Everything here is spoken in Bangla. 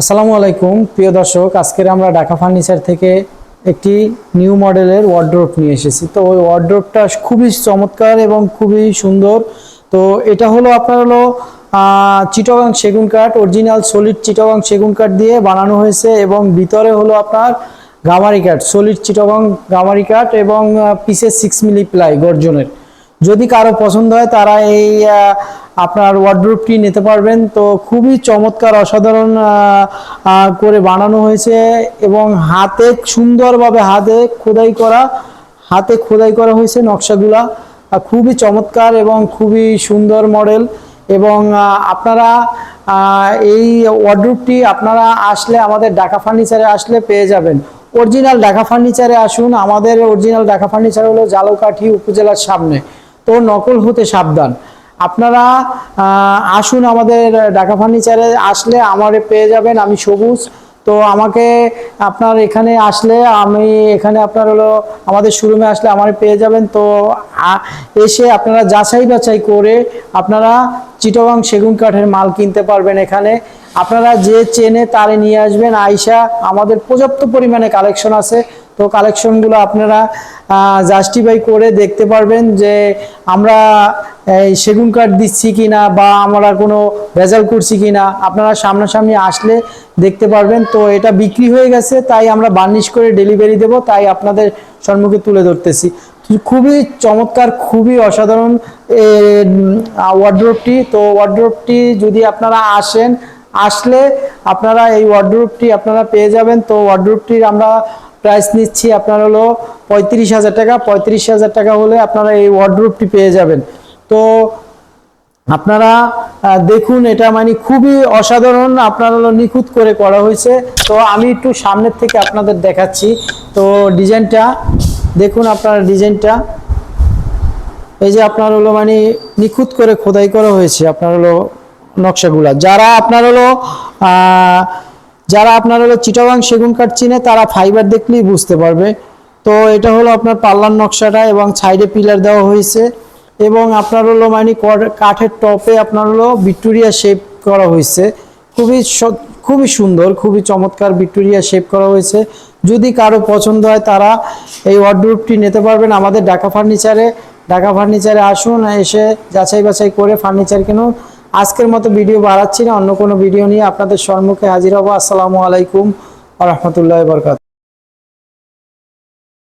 আসসালামু আলাইকুম, প্রিয় দর্শক, আজকের আমরা ঢাকা ফার্নিচার থেকে একটি নিউ মডেলের ওয়ার্ড্রোপ নিয়ে এসেছি। তো ওই ওয়ার্ড্রোপটা খুবই চমৎকার এবং খুবই সুন্দর। তো এটা হলো আপনার হলো চিটাগাং সেগুন কাঠ অরিজিনাল সলিড চিটাগাং সেগুন কাঠ দিয়ে বানানো হয়েছে এবং ভিতরে হলো আপনার গামারি কাঠ সলিড চিটাগাং গামারি কাঠ এবং পিসের সিক্স মিলি প্লাই গর্জনের। যদি কারও পছন্দ হয়, তারা এই আপনার ওয়ার্ড্রোপটি নিতে পারবেন? তো খুবই চমৎকার, অসাধারণ করে বানানো হয়েছে এবং হাতে সুন্দরভাবে হাতে খোদাই করা, হাতে খোদাই করা হয়েছে নকশাগুলা। খুবই চমৎকার এবং খুবই সুন্দর মডেল এবং আপনারা এই ওয়ার্ড্রোপটি আপনারা আসলে আমাদের ঢাকা ফার্নিচারে আসলে পেয়ে যাবেন। অরিজিনাল ঢাকা ফার্নিচারে আসুন, আমাদের অরিজিনাল ঢাকা ফার্নিচার হলো জালকাঠি উপজেলার সামনে। তো নকল হতে সাবধান। আপনারা আসুন আমাদের ঢাকা ফার্নিচারে আসলে আমারে পেয়ে যাবেন, আমি সবুজ। তো আমাকে আপনার এখানে আসলে আমি এখানে আপনার হলো, আমাদের শোরুমে আসলে আমার পেয়ে যাবেন। তো এসে আপনারা যাচাই বাছাই করে আপনারা চিটগাং সেগুন কাঠের মাল কিনতে পারবেন এখানে। আপনারা যে চেনে তারে নিয়ে আসবেন, আইসা আমাদের পর্যাপ্ত পরিমাণে কালেকশন আছে। তো কালেকশনগুলো আপনারা জাস্টিফাই করে দেখতে পারবেন যে আমরা এই সেগুন কাঠ দিচ্ছি কিনা বা আমরা কোনো ভেজাল করছি কিনা, আপনারা সামনাসামনি আসলে দেখতে পারবেন। তো এটা বিক্রি হয়ে গেছে, তাই আমরা বার্নিশ করে ডেলিভারি দেব, তাই আপনাদের সম্মুখে তুলে ধরতেছি। খুবই চমৎকার, খুবই অসাধারণ ওয়ার্ড্রোপটি তো ওয়ার্ড্রোপটি যদি আপনারা আসেন, আসলে আপনারা এই ওয়ার্ড্রোপটি আপনারা পেয়ে যাবেন। তো ওয়ার্ড্রোপটির আমরা প্রাইস নিচ্ছি আপনার হলো পঁয়ত্রিশ হাজার টাকা। পঁয়ত্রিশ হাজার টাকা হলে আপনারা এই ওয়ার্ড্রোপটি পেয়ে যাবেন। তো আপনারা দেখুন, এটা মানে খুবই অসাধারণ, আপনার হলো নিখুঁত করে করা হয়েছে। তো আমি একটু সামনের থেকে আপনাদের দেখাচ্ছি। তো ডিজাইনটা, দেখুন আপনার ডিজাইনটা। এই যে আপনার হলো মানে নিখুঁত করে খোদাই করা হয়েছে আপনার হলো নকশাগুলা। যারা আপনার হলো যারা আপনার হলো চিটাগাং সেগুন কাঠ চিনে, তারা ফাইবার দেখলেই বুঝতে পারবে। তো এটা হলো আপনার পাল্লার নকশাটা এবং সাইডে পিলার দেওয়া হয়েছে। এবং আপনার হলো মানে কাঠের টপে আপনার হলো ভিক্টোরিয়া শেপ করা হয়েছে। খুবই খুবই সুন্দর, খুবই চমৎকার ভিক্টোরিয়া শেপ করা হয়েছে। যদি কারও পছন্দ হয় তারা এই ওয়ার্ডরোবটি নিতে পারবেন আমাদের ঢাকা ফার্নিচারে ঢাকা ফার্নিচারে আসুন, এসে যাচাই বাছাই করে ফার্নিচার কিনুন। আজকের মতো ভিডিও বাড়াচ্ছি না, অন্য কোনো ভিডিও নিয়ে আপনাদের সম্মুখে হাজির হব। আসসালামু আলাইকুম আ রহমতুল্লাহ বরকাত